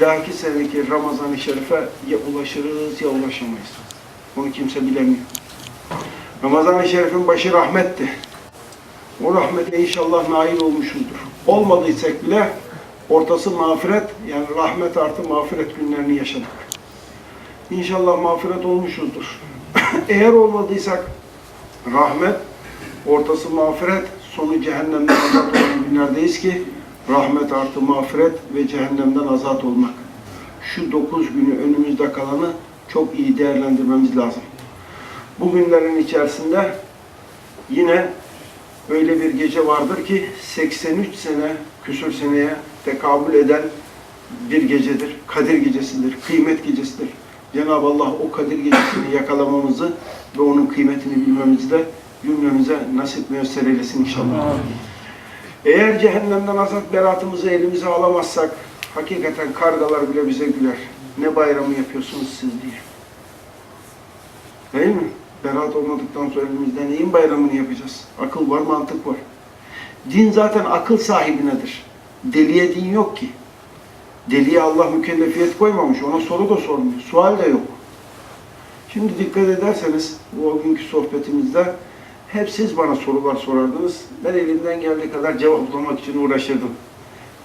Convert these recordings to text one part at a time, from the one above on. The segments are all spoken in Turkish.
bir dahaki seneki Ramazan-ı Şerif'e ya ulaşırız ya ulaşamayız. Onu kimse bilemiyor. Ramazan-ı Şerif'in başı rahmetti. O rahmete inşallah nail olmuşuzdur. Olmadıysak bile ortası mağfiret, yani rahmet artı mağfiret günlerini yaşadık. İnşallah mağfiret olmuşuzdur. Eğer olmadıysak rahmet, ortası mağfiret, sonu cehennemden olan günlerdeyiz ki rahmet artı mağfiret ve cehennemden azat olmak. Şu dokuz günü önümüzde kalanı çok iyi değerlendirmemiz lazım. Bu günlerin içerisinde yine öyle bir gece vardır ki 83 sene, küsur seneye tekabül eden bir gecedir. Kadir gecesidir, kıymet gecesidir. Cenab-ı Allah o Kadir gecesini yakalamamızı ve onun kıymetini bilmemizi de cümlemize nasip müyesser eylesin inşallah. Eğer cehennemden azat beratımızı elimize alamazsak hakikaten kargalar bile bize güler. Ne bayramı yapıyorsunuz siz diye. Değil mi? Berat olmadıktan sonra elimizde neyin bayramını yapacağız? Akıl var, mantık var. Din zaten akıl sahibinedir. Deliye din yok ki. Deliye Allah mükellefiyet koymamış. Ona soru da sormuyor. Sual de yok. Şimdi dikkat ederseniz bu o günkü sohbetimizde hep siz bana sorular sorardınız. Ben elimden geldiği kadar cevaplamak için uğraşırdım.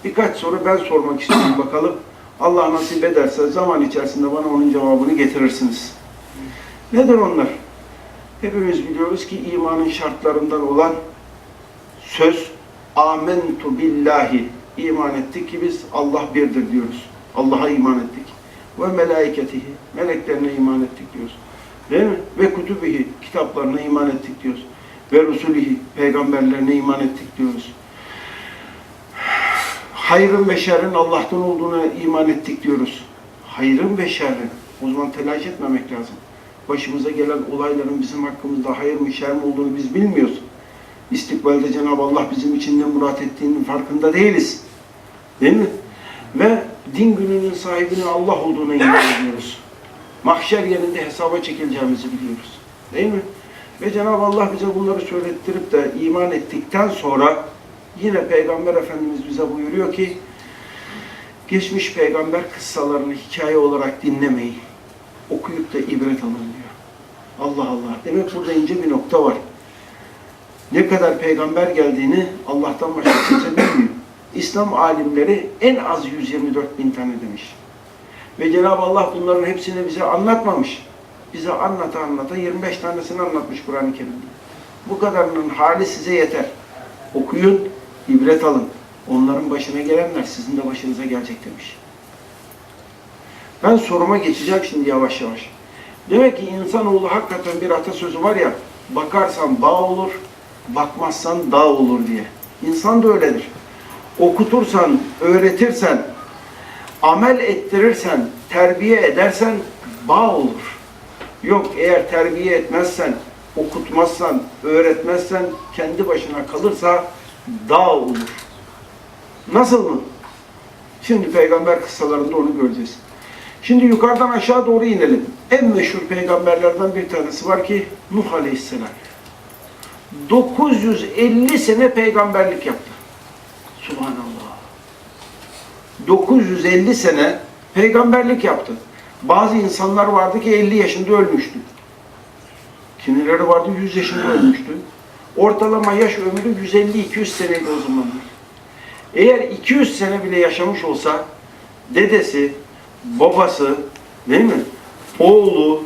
Birkaç soru ben sormak istiyorum bakalım. Allah nasip ederse zaman içerisinde bana onun cevabını getirirsiniz. Nedir onlar? Hepimiz biliyoruz ki imanın şartlarından olan söz amentu billahi iman ettik ki biz Allah birdir diyoruz. Allah'a iman ettik. Ve melaiketihi meleklerine iman ettik diyoruz. Değil mi? Ve kutubihi kitaplarına iman ettik diyoruz. Ve rusulihi peygamberlerine iman ettik diyoruz. Hayrın ve şerrin Allah'tan olduğuna iman ettik diyoruz. Hayrın ve şerrin. O zaman telaş etmemek lazım. Başımıza gelen olayların bizim hakkımızda hayır mı şer mi olduğunu biz bilmiyoruz. İstikbalde Cenab-ı Allah bizim için ne murat ettiğinin farkında değiliz. Değil mi? Ve din gününün sahibinin Allah olduğuna iman ediyoruz. Mahşer yerinde hesaba çekileceğimizi biliyoruz. Değil mi? Ve Cenab-ı Allah bize bunları söylettirip de iman ettikten sonra yine Peygamber Efendimiz bize buyuruyor ki geçmiş peygamber kıssalarını hikaye olarak dinlemeyin. Okuyup da ibret alın diyor. Allah Allah. Demek burada ince bir nokta var. Ne kadar peygamber geldiğini Allah'tan başka kimse bilmiyor. İslam alimleri en az 124 bin tane demiş. Ve Cenab-ı Allah bunların hepsini bize anlatmamış. Bize anlata anlata 25 tanesini anlatmış Kur'an-ı Kerim'de. Bu kadarının hali size yeter. Okuyun, ibret alın. Onların başına gelenler sizin de başınıza gelecek demiş. Ben soruma geçeceğim şimdi yavaş yavaş. Demek ki insanoğlu hakikaten bir atasözü var ya, bakarsan bağ olur, bakmazsan dağ olur diye. İnsan da öyledir. Okutursan, öğretirsen, amel ettirirsen, terbiye edersen bağ olur. Yok eğer terbiye etmezsen, okutmazsan, öğretmezsen, kendi başına kalırsa dağ olur. Nasıl mı? Şimdi peygamber kıssalarında onu göreceğiz. Şimdi yukarıdan aşağı doğru inelim. En meşhur peygamberlerden bir tanesi var ki Nuh Aleyhisselam. 950 sene peygamberlik yaptı. Subhanallah. 950 sene peygamberlik yaptı. Bazı insanlar vardı ki 50 yaşında ölmüştü. Kimileri vardı 100 yaşında ölmüştü. Ortalama yaş ömrü 150-200 seneydi o zamanlar. Eğer 200 sene bile yaşamış olsa dedesi, babası, değil mi? Oğlu,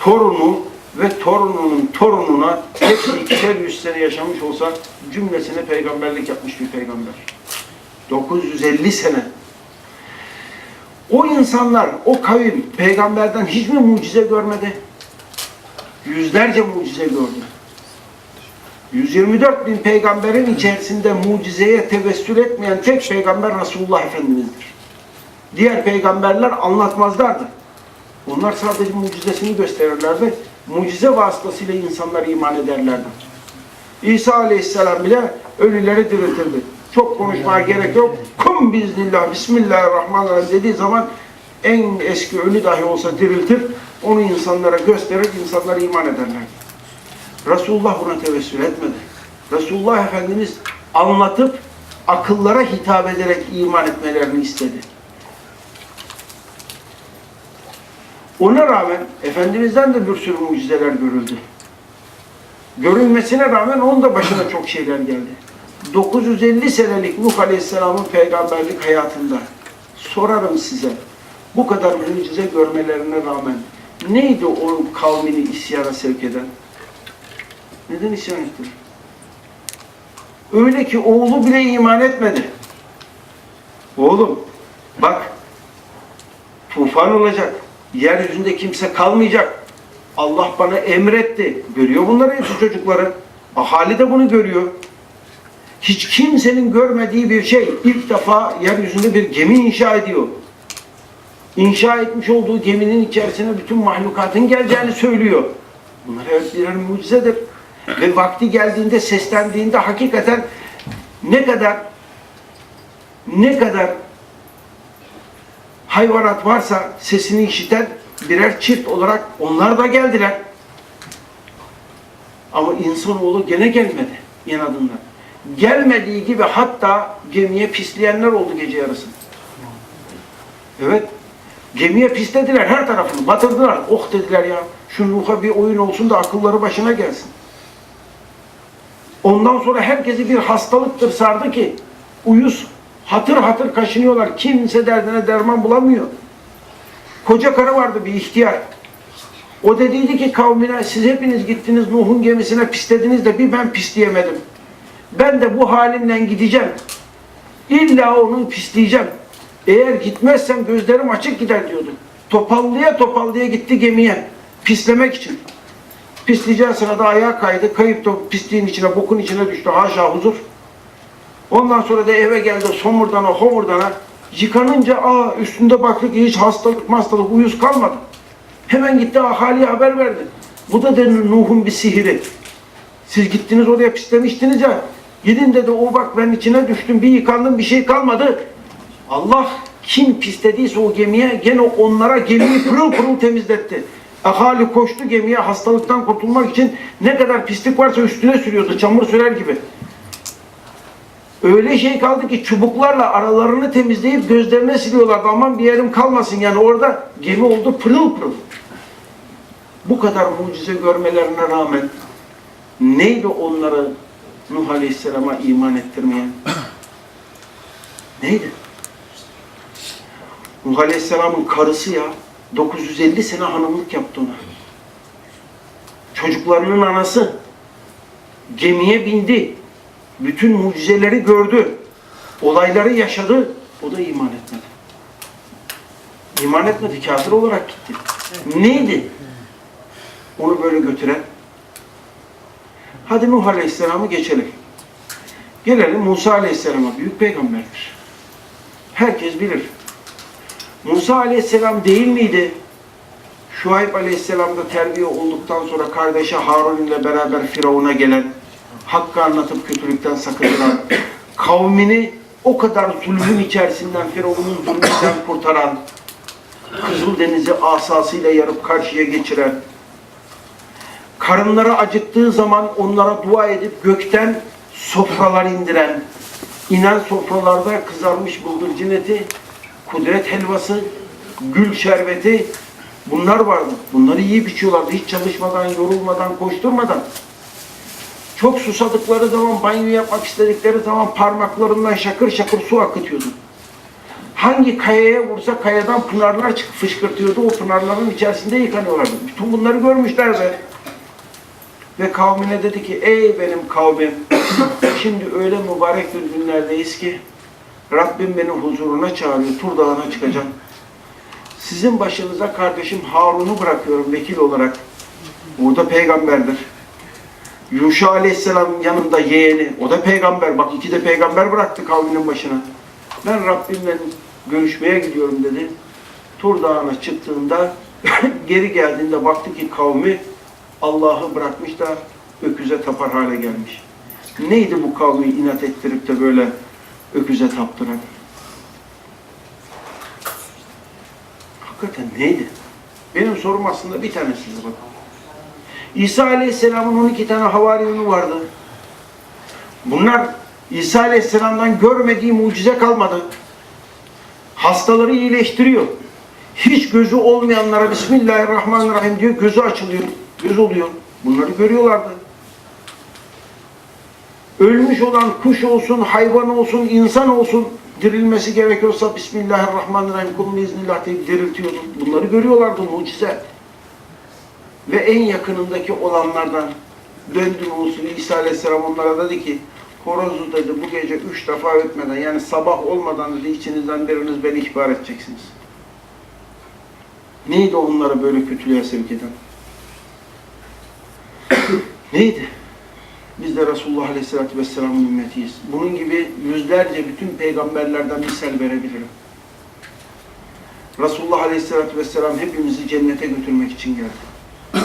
torunu ve torununun torununa hepsi ikişer yüz sene yaşamış olsa cümlesine peygamberlik yapmış bir peygamber. 950 sene. O insanlar, o kavim peygamberden hiç mi mucize görmedi? Yüzlerce mucize gördü. 124 bin peygamberin içerisinde mucizeye tevessül etmeyen tek peygamber Resulullah Efendimiz'dir. Diğer peygamberler anlatmazlardı. Onlar sadece mucizesini gösterirlerdi. Mucize vasıtasıyla insanlar iman ederlerdi. İsa Aleyhisselam bile ölüleri diriltirdi. Çok konuşmaya gerek yok. Kum biiznillah, bismillahirrahmanirrahim dediği zaman en eski ölü dahi olsa diriltir. Onu insanlara gösterir, insanlar iman ederlerdi. Resulullah buna tevessül etmedi. Resulullah Efendimiz anlatıp akıllara hitap ederek iman etmelerini istedi. Ona rağmen Efendimiz'den de bir sürü mucizeler görüldü. Görülmesine rağmen onun da başına çok şeyler geldi. 950 senelik Nuh Aleyhisselam'ın peygamberlik hayatında sorarım size bu kadar mucize görmelerine rağmen neydi o kavmini isyana sevk eden? Neden isyan ettiler? Öyle ki oğlu bile iman etmedi. Oğlum bak tufan olacak. Yeryüzünde kimse kalmayacak. Allah bana emretti. Görüyor bunları hepsi çocukları. Ahali de bunu görüyor. Hiç kimsenin görmediği bir şey. İlk defa yeryüzünde bir gemi inşa ediyor. İnşa etmiş olduğu geminin içerisine bütün mahlukatın geleceğini söylüyor. Bunlar evet birer mucizedir. Ve vakti geldiğinde, seslendiğinde hakikaten ne kadar ne kadar hayvanat varsa sesini işiten birer çift olarak onlar da geldiler. Ama insanoğlu gene gelmedi inadından. Gelmediği gibi hatta gemiye pisleyenler oldu gece yarısı. Evet. Gemiye pislediler her tarafını. Batırdılar. Oh dediler ya. Şu Nuh'a bir oyun olsun da akılları başına gelsin. Ondan sonra herkesi bir hastalıktır sardı ki uyuz hatır hatır kaşınıyorlar. Kimse derdine derman bulamıyor. Koca karı vardı bir ihtiyar. O dediydi ki kavmine siz hepiniz gittiniz Nuh'un gemisine pislediniz de bir ben pisleyemedim. Ben de bu halimle gideceğim. İlla onu pisleyeceğim. Eğer gitmezsem gözlerim açık gider diyordu. Topallıya topallıya gitti gemiye. Pislemek için. Pisleyeceği sırada ayağa kaydı. Kayıp da pisliğin içine, bokun içine düştü. Haşa huzur. Ondan sonra da eve geldi somurdana, homurdana. Yıkanınca aa üstünde baktık hiç hastalık hastalık uyuz kalmadı. Hemen gitti ahaliye haber verdi. Bu da denir Nuh'un bir sihiri. Siz gittiniz oraya pislemiştiniz ya. Gidin dedi o bak ben içine düştüm bir yıkandım bir şey kalmadı. Allah kim pislediyse o gemiye gene onlara gemiyi pırıl pırıl temizletti. Ahali koştu gemiye hastalıktan kurtulmak için ne kadar pislik varsa üstüne sürüyordu çamur sürer gibi. Öyle şey kaldı ki çubuklarla aralarını temizleyip gözlerine siliyorlardı. Aman bir yerim kalmasın yani orada gemi oldu pırıl pırıl. Bu kadar mucize görmelerine rağmen neydi onları Nuh Aleyhisselam'a iman ettirmeyen? Neydi? Nuh Aleyhisselam'ın karısı ya 950 sene hanımlık yaptı ona. Çocuklarının anası gemiye bindi. Bütün mucizeleri gördü. Olayları yaşadı. O da iman etmedi. İman etmedi. Kafir olarak gitti. Neydi? Onu böyle götüren. Hadi Nuh Aleyhisselam'ı geçelim. Gelelim Musa Aleyhisselam'a. Büyük peygamberdir. Herkes bilir. Musa Aleyhisselam değil miydi? Şuayb Aleyhisselam da terbiye olduktan sonra kardeşi Harun ile beraber Firavun'a gelen, hakkı anlatıp kötülükten sakındıran, kavmini o kadar zulmün içerisinden, Firavun'un zulmünden kurtaran, Kızıldeniz'i asasıyla yarıp karşıya geçiren, karınları acıktığı zaman onlara dua edip gökten sofralar indiren, inen sofralarda kızarmış bıldırcın eti, kudret helvası, gül şerbeti bunlar vardı. Bunları yiyip içiyorlardı. Hiç çalışmadan, yorulmadan, koşturmadan. Çok susadıkları zaman, banyo yapmak istedikleri zaman parmaklarından şakır şakır su akıtıyordu. Hangi kayaya vursa kayadan pınarlar çıkıp fışkırtıyordu. O pınarların içerisinde yıkanıyorlardı. Bütün bunları görmüşler be. Ve kavmine dedi ki, ey benim kavmim, şimdi öyle mübarek bir günlerdeyiz ki, Rabbim beni huzuruna çağırıyor, Tur Dağı'na çıkacağım. Sizin başınıza kardeşim Harun'u bırakıyorum vekil olarak. O da peygamberdir. Yuşa Aleyhisselam yanında yeğeni, o da peygamber. Bak iki de peygamber bıraktı kavminin başına. Ben Rabbimle görüşmeye gidiyorum dedi. Tur Dağı'na çıktığında, geri geldiğinde baktı ki kavmi Allah'ı bırakmış da öküze tapar hale gelmiş. Neydi bu kavmi inat ettirip de böyle öküze taptıran? Hakikaten neydi? Benim sorum aslında bir tane size bakın. İsa Aleyhisselam'ın 12 tane havariyonu vardı. Bunlar İsa Aleyhisselam'dan görmediği mucize kalmadı. Hastaları iyileştiriyor. Hiç gözü olmayanlara Bismillahirrahmanirrahim diyor, gözü açılıyor, göz oluyor. Bunları görüyorlardı. Ölmüş olan kuş olsun, hayvan olsun, insan olsun dirilmesi gerekiyorsa Bismillahirrahmanirrahim kulun iznillah deyip diriltiyordu. Bunları görüyorlardı mucize. Ve en yakınındaki olanlardan döndü Musul İsa Aleyhisselam onlara dedi ki horozu dedi bu gece üç defa ötmeden yani sabah olmadan dedi içinizden biriniz beni ihbar edeceksiniz. Neydi onları böyle kötülüğe sevk eden? Neydi? Biz de Resulullah Aleyhisselatü Vesselam'ın ümmetiyiz. Bunun gibi yüzlerce bütün peygamberlerden misal verebilirim. Resulullah Aleyhisselatü Vesselam hepimizi cennete götürmek için geldi.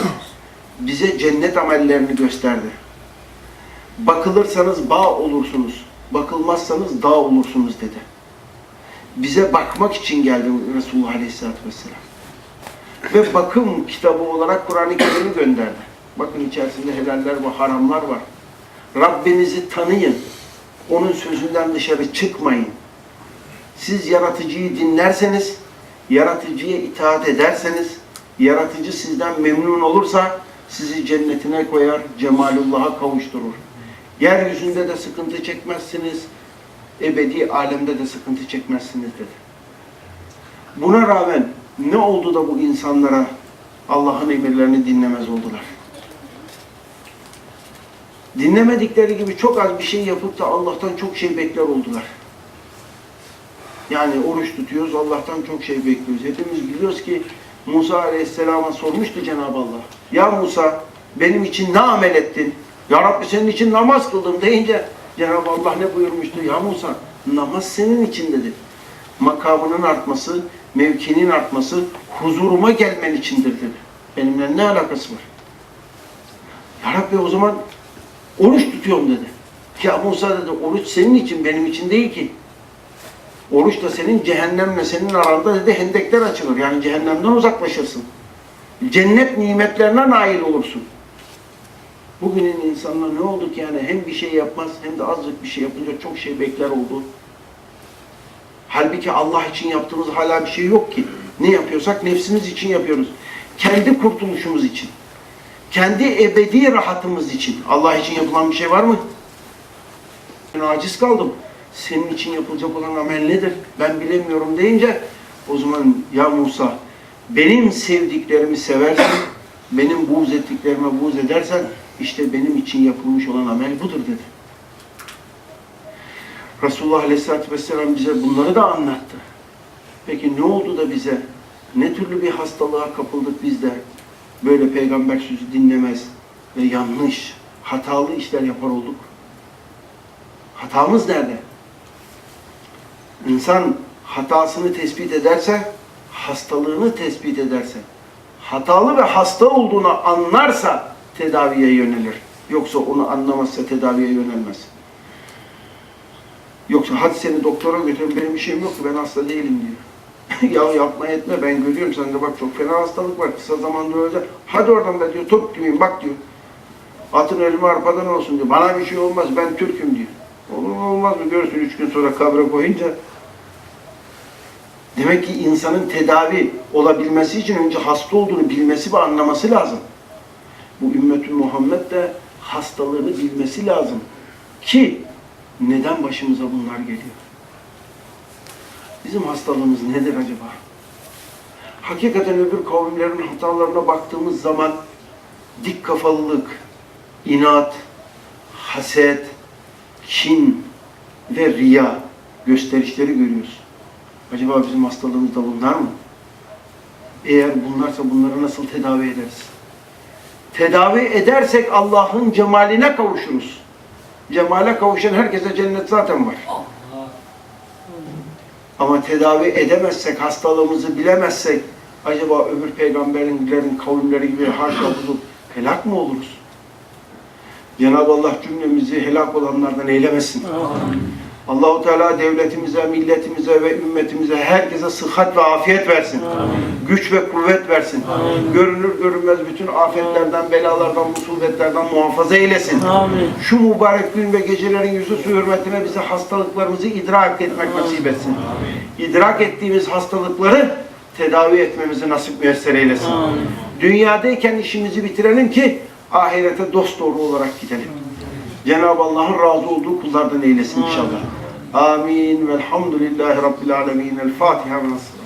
Bize cennet amellerini gösterdi. Bakılırsanız bağ olursunuz, bakılmazsanız dağ olursunuz dedi. Bize bakmak için geldi Resulullah Aleyhisselatü Vesselam. Ve bakım kitabı olarak Kur'an-ı Kerim'i gönderdi. Bakın içerisinde helaller ve haramlar var. Rabbinizi tanıyın. Onun sözünden dışarı çıkmayın. Siz yaratıcıyı dinlerseniz, yaratıcıya itaat ederseniz, yaratıcı sizden memnun olursa sizi cennetine koyar, cemalullah'a kavuşturur. Yeryüzünde de sıkıntı çekmezsiniz, ebedi alemde de sıkıntı çekmezsiniz dedi. Buna rağmen ne oldu da bu insanlara Allah'ın emirlerini dinlemez oldular? Dinlemedikleri gibi çok az bir şey yapıp da Allah'tan çok şey bekler oldular. Yani oruç tutuyoruz, Allah'tan çok şey bekliyoruz. Hepimiz biliyoruz ki Musa Aleyhisselam'a sormuştu Cenab-ı Allah. Ya Musa benim için ne amel ettin? Ya Rabbi senin için namaz kıldım deyince Cenab-ı Allah ne buyurmuştu? Ya Musa namaz senin için dedi. Makamının artması, mevkinin artması, huzuruma gelmen içindir dedi. Benimle ne alakası var? Ya Rabbi o zaman oruç tutuyorum dedi. Ya Musa dedi oruç senin için benim için değil ki. Oruç da senin cehennemle senin aranda dedi hendekler açılır. Yani cehennemden uzaklaşırsın. Cennet nimetlerine nail olursun. Bugünün insanına ne oldu ki yani hem bir şey yapmaz hem de azıcık bir şey yapınca çok şey bekler oldu. Halbuki Allah için yaptığımız hala bir şey yok ki. Ne yapıyorsak nefsimiz için yapıyoruz. Kendi kurtuluşumuz için. Kendi ebedi rahatımız için. Allah için yapılan bir şey var mı? Ben aciz kaldım. Senin için yapılacak olan amel nedir? Ben bilemiyorum deyince o zaman ya Musa benim sevdiklerimi seversen, benim buğz ettiklerime buğz edersen işte benim için yapılmış olan amel budur dedi. Resulullah Aleyhisselatü Vesselam bize bunları da anlattı. Peki ne oldu da bize? Ne türlü bir hastalığa kapıldık biz de böyle peygamber sözü dinlemez ve yanlış, hatalı işler yapar olduk? Hatamız nerede? İnsan hatasını tespit ederse, hastalığını tespit ederse, hatalı ve hasta olduğunu anlarsa tedaviye yönelir. Yoksa onu anlamazsa tedaviye yönelmez. Yoksa hadi seni doktora götürün benim bir şeyim yok ben hasta değilim diyor. ya yapma etme ben görüyorum sende bak çok fena hastalık var kısa zamanda ölecek. Hadi oradan da diyor top gibiyim bak diyor. Atın ölümü arpadan olsun diyor. Bana bir şey olmaz ben Türk'üm diyor. Olur olmaz mı görürsün üç gün sonra kabre koyunca. Demek ki insanın tedavi olabilmesi için önce hasta olduğunu bilmesi ve anlaması lazım. Bu ümmetü Muhammed de hastalığını bilmesi lazım. Ki neden başımıza bunlar geliyor? Bizim hastalığımız nedir acaba? Hakikaten öbür kavimlerin hatalarına baktığımız zaman dik kafalılık, inat, haset, kin ve riya gösterişleri görüyoruz. Acaba bizim hastalığımız da bunlar mı? Eğer bunlarsa bunları nasıl tedavi ederiz? Tedavi edersek Allah'ın cemaline kavuşuruz. Cemale kavuşan herkese cennet zaten var. Ama tedavi edemezsek, hastalığımızı bilemezsek, acaba öbür peygamberlerin kavimleri gibi haşa bulup helak mı oluruz? Cenab-ı Allah cümlemizi helak olanlardan eylemesin. Allahu Teala devletimize, milletimize ve ümmetimize herkese sıhhat ve afiyet versin. Güç ve kuvvet versin. Görünür görünmez bütün afetlerden, belalardan, musibetlerden muhafaza eylesin. Amin. Şu mübarek gün ve gecelerin yüzü su hürmetine bize hastalıklarımızı idrak etmek nasip etsin. İdrak ettiğimiz hastalıkları tedavi etmemizi nasip müyesser eylesin. Dünyadayken işimizi bitirelim ki ahirete dost doğru olarak gidelim. Cenab-ı Allah'ın razı olduğu kullardan eylesin inşallah. Amin. Velhamdülillahi Rabbil alemin. El Fatiha ve.